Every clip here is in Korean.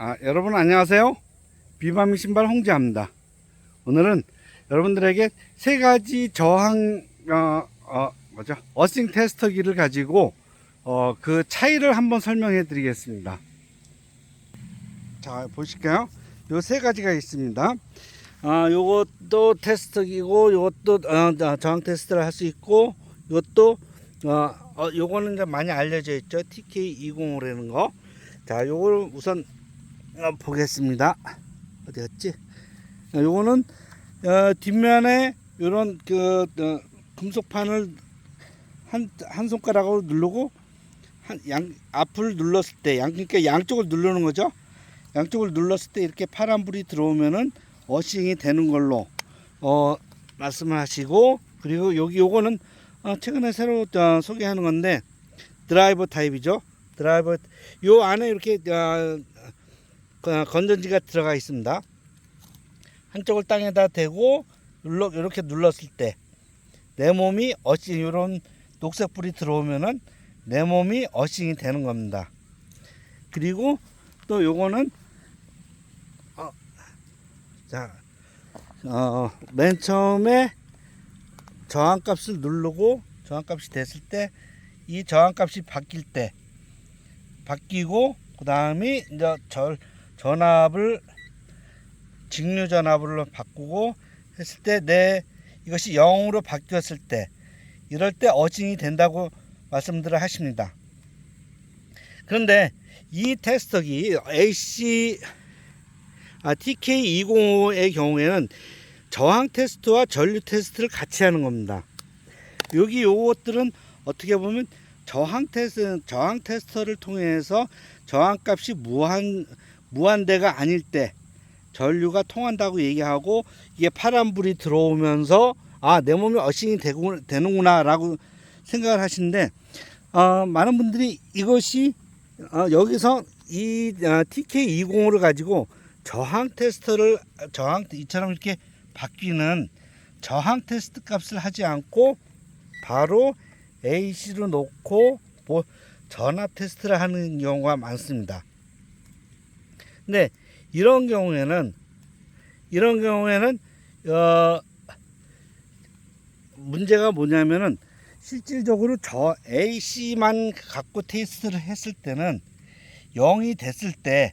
아, 여러분 안녕하세요. 비바미 신발 홍지아입니다. 오늘은 여러분들에게 세 가지 저항 어, 어 뭐죠? 어싱 테스터기를 가지고 어, 그 차이를 한번 설명해 드리겠습니다. 자, 보실까요? 요 세 가지가 있습니다. 아, 요것도 테스터기고 요것도 어, 저항 테스트를 할 수 있고 요것도 어, 어, 요거는 이제 많이 알려져 있죠. TK205라는 거. 자, 요걸 우선 어, 보겠습니다. 어디 갔지? 어, 요거는 어, 뒷면에 요런 그 어, 금속판을 한, 한 손가락으로 누르고 한, 양, 앞을 눌렀을 때 양, 그러니까 양쪽을 누르는 거죠. 양쪽을 눌렀을 때 이렇게 파란 불이 들어오면은 어싱이 되는 걸로 어, 말씀을 하시고 그리고 여기 요거는 어, 최근에 새로 어, 소개하는 건데 드라이버 타입이죠. 드라이버 요 안에 이렇게 어, 그 건전지가 들어가 있습니다. 한쪽을 땅에다 대고 눌러 이렇게 눌렀을 때 내 몸이 어싱 이런 녹색 불이 들어오면은 내 몸이 어싱이 되는 겁니다. 그리고 또 요거는 어, 자, 어, 맨 처음에 저항값을 누르고 저항값이 됐을 때 이 저항값이 바뀔 때 바뀌고 그 다음에 이제 절 전압을 직류 전압으로 바꾸고 했을 때 내 이것이 0으로 바뀌었을 때 이럴 때 어징이 된다고 말씀들을 하십니다. 그런데 이 테스터기 AC 아, TK205의 경우에는 저항 테스트와 전류 테스트를 같이 하는 겁니다. 여기 요것들은 어떻게 보면 저항 테스트 저항 테스터를 통해서 저항 값이 무한 무한대가 아닐 때 전류가 통한다고 얘기하고 이게 파란불이 들어오면서 아 내 몸이 어싱이 되고, 되는구나 라고 생각을 하시는데 어, 많은 분들이 이것이 어, 여기서 이 어, TK205를 가지고 저항 테스터를 저항 이처럼 이렇게 바뀌는 저항 테스트 값을 하지 않고 바로 AC로 놓고 뭐 전압 테스트를 하는 경우가 많습니다. 근데 이런 경우에는 이런 경우에는 어 문제가 뭐냐면은 실질적으로 저 AC만 갖고 테스트를 했을 때는 0이 됐을 때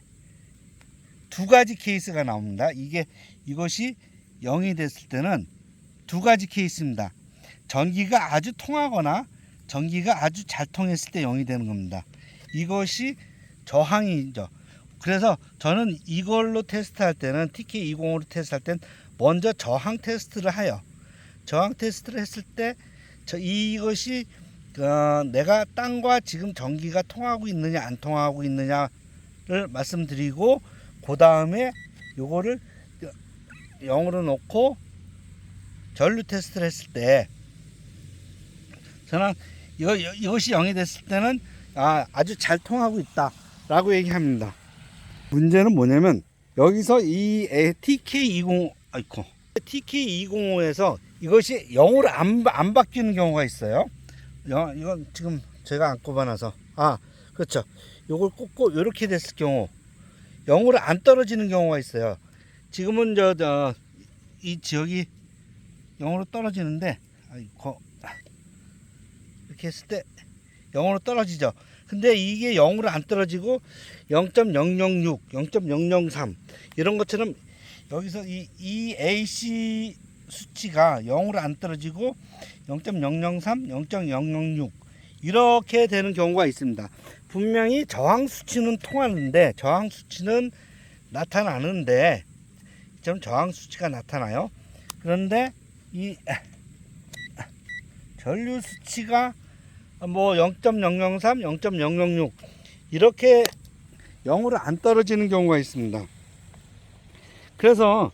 두 가지 케이스가 나옵니다. 이게 이것이 0이 됐을 때는 두 가지 케이스입니다. 전기가 아주 통하거나 전기가 아주 잘 통했을 때 0이 되는 겁니다. 이것이 저항이죠. 그래서 저는 이걸로 테스트할 때는 TK205로 테스트할 때는 먼저 저항 테스트를 해요. 저항 테스트를 했을 때 저 이것이 어, 내가 땅과 지금 전기가 통하고 있느냐 안 통하고 있느냐를 말씀드리고 그 다음에 요거를 0으로 놓고 전류 테스트를 했을 때 저는 이거, 이것이 0이 됐을 때는 아, 아주 잘 통하고 있다 라고 얘기합니다. 문제는 뭐냐면 여기서 이 TK20 아이코 TK205에서 이것이 0으로 안, 안 바뀌는 경우가 있어요. 영, 이건 지금 제가 안 꼽아놔서 아 그렇죠. 요걸 꽂고 이렇게 됐을 경우 0으로 안 떨어지는 경우가 있어요. 지금은 저, 저, 이 지역이 0으로 떨어지는데, 이렇게 했을 때 0으로 떨어지죠. 근데 이게 0으로 안 떨어지고 0.006, 0.003 이런 것처럼 여기서 이, 이 AC 수치가 0으로 안 떨어지고 0.003, 0.006 이렇게 되는 경우가 있습니다. 분명히 저항 수치는 통하는데 저항 수치는 나타나는데 좀 저항 수치가 나타나요. 그런데 이 전류 수치가 뭐 0.003, 0.006 이렇게 0으로 안 떨어지는 경우가 있습니다. 그래서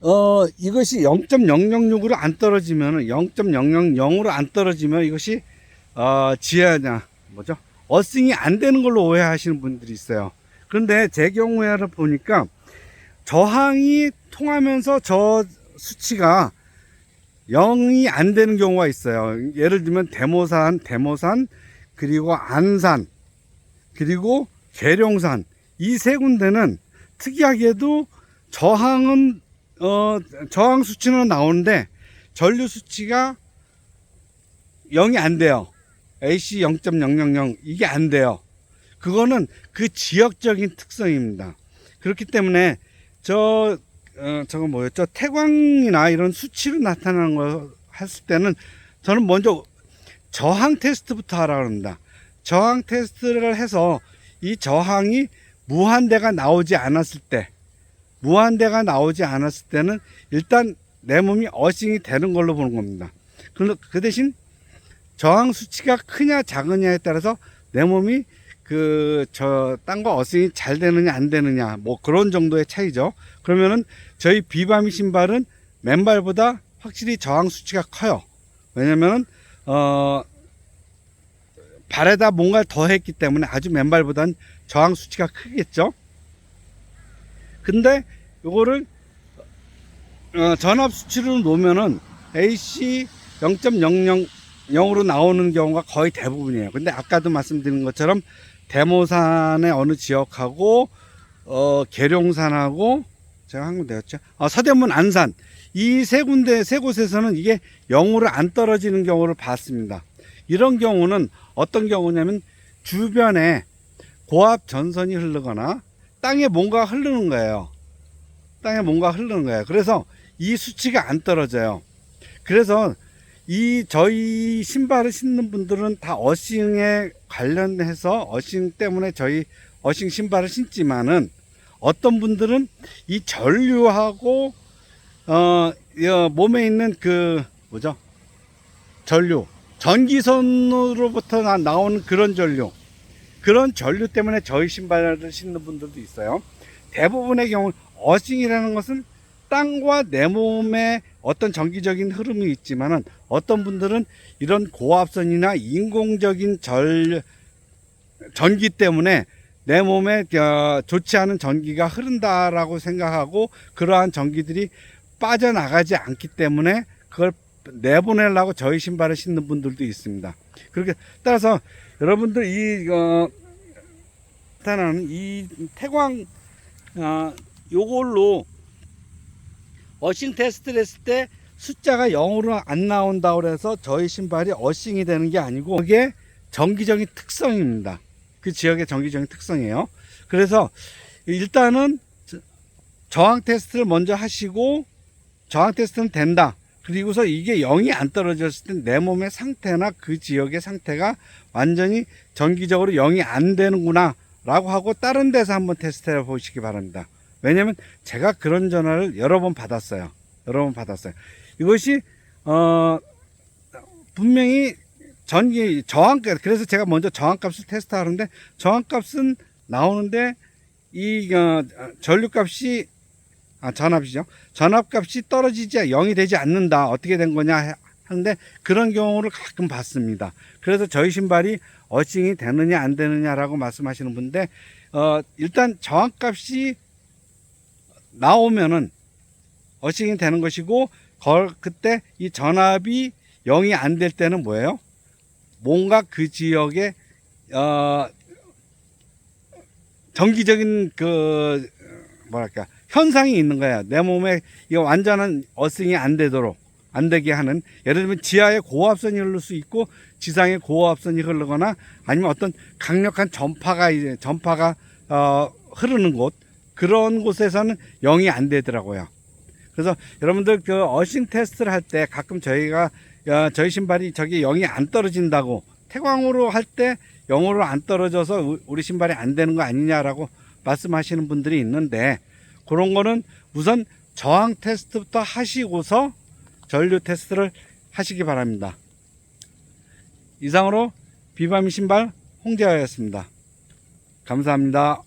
어 이것이 0.006으로 안 떨어지면 0.000으로 안 떨어지면 이것이 어 지하냐 뭐죠? 어싱이 안 되는 걸로 오해하시는 분들이 있어요. 그런데 제 경우에를 보니까 저항이 통하면서 저 수치가 0이 안 되는 경우가 있어요. 예를 들면 대모산, 대모산, 그리고 안산, 그리고 계룡산 이 세 군데는 특이하게도 저항은 어 저항 수치는 나오는데 전류 수치가 0이 안 돼요. AC 0.000 이게 안 돼요. 그거는 그 지역적인 특성입니다. 그렇기 때문에 저 어, 저거 뭐였죠? 태광이나 이런 수치로 나타나는 거 했을 때는 저는 먼저 저항 테스트부터 하라 그럽니다. 저항 테스트를 해서 이 저항이 무한대가 나오지 않았을 때, 무한대가 나오지 않았을 때는 일단 내 몸이 어싱이 되는 걸로 보는 겁니다. 그그 대신 저항 수치가 크냐 작으냐에 따라서 내 몸이 그 저 딴 거 어싱이 잘 되느냐 안 되느냐 뭐 그런 정도의 차이죠. 그러면은 저희 비바미 신발은 맨발보다 확실히 저항 수치가 커요. 왜냐면은 어 발에다 뭔가를 더 했기 때문에 아주 맨발보단 저항 수치가 크겠죠. 근데 요거를 어, 전압 수치로 놓으면은 AC 0.000으로 나오는 경우가 거의 대부분이에요. 근데 아까도 말씀드린 것처럼 대모산의 어느 지역하고 어, 계룡산하고 제가 한 군데 였죠. 어, 서대문 안산 이 세 군데 세 곳에서는 이게 0으로 안 떨어지는 경우를 봤습니다. 이런 경우는 어떤 경우냐면 주변에 고압 전선이 흐르거나 땅에 뭔가 흐르는 거예요. 땅에 뭔가 흐르는 거예요. 그래서 이 수치가 안 떨어져요. 그래서 이 저희 신발을 신는 분들은 다 어싱에 관련해서 어싱 때문에 저희 어싱 신발을 신지만은 어떤 분들은 이 전류하고 어, 어, 몸에 있는 그 뭐죠? 전류. 전기선으로부터 나- 나오는 그런 전류. 그런 전류 때문에 저희 신발을 신는 분들도 있어요. 대부분의 경우 어싱이라는 것은 땅과 내 몸에 어떤 전기적인 흐름이 있지만은 어떤 분들은 이런 고압선이나 인공적인 절 전기 때문에 내 몸에 어, 좋지 않은 전기가 흐른다라고 생각하고 그러한 전기들이 빠져나가지 않기 때문에 그걸 내보내려고 저희 신발을 신는 분들도 있습니다. 그렇게 따라서 여러분들 이 어, 나타나는 이 태광 어, 요걸로 어싱 테스트를 했을 때 숫자가 0으로 안 나온다고 그래서 저희 신발이 어싱이 되는 게 아니고 그게 정기적인 특성입니다. 그 지역의 정기적인 특성이에요. 그래서 일단은 저- 저항 테스트를 먼저 하시고 저항 테스트는 된다. 그리고서 이게 0이 안 떨어졌을 때내 몸의 상태나 그 지역의 상태가 완전히 정기적으로 0이 안 되는구나 라고 하고 다른 데서 한번 테스트 해 보시기 바랍니다. 왜냐면 제가 그런 전화를 여러 번 받았어요. 여러 번 받았어요. 이것이 어 분명히 전기 저항값 그래서 제가 먼저 저항값을 테스트하는데 저항값은 나오는데 이 어, 전류값이 아 전압이죠. 전압값이 떨어지지 0이 되지 않는다. 어떻게 된 거냐 하는데 그런 경우를 가끔 봤습니다. 그래서 저희 신발이 어싱이 되느냐 안 되느냐라고 말씀하시는 분인데 어 일단 저항값이 나오면은 어싱이 되는 것이고 걸 그때 이 전압이 0이 안 될 때는 뭐예요? 뭔가 그 지역에 어 정기적인 그 뭐랄까 현상이 있는 거야. 내 몸에 이 완전한 어싱이 안 되도록 안 되게 하는 예를 들면 지하에 고압선이 흐를 수 있고 지상에 고압선이 흐르거나 아니면 어떤 강력한 전파가 이제 전파가 어 흐르는 곳 그런 곳에서는 0이 안 되더라고요. 그래서 여러분들 그 어싱 테스트를 할 때 가끔 저희가 야, 저희 신발이 저기 0이 안 떨어진다고 태광으로 할 때 0으로 안 떨어져서 우- 우리 신발이 안 되는 거 아니냐라고 말씀하시는 분들이 있는데 그런 거는 우선 저항 테스트부터 하시고서 전류 테스트를 하시기 바랍니다. 이상으로 비바미 신발 홍재하였습니다. 감사합니다.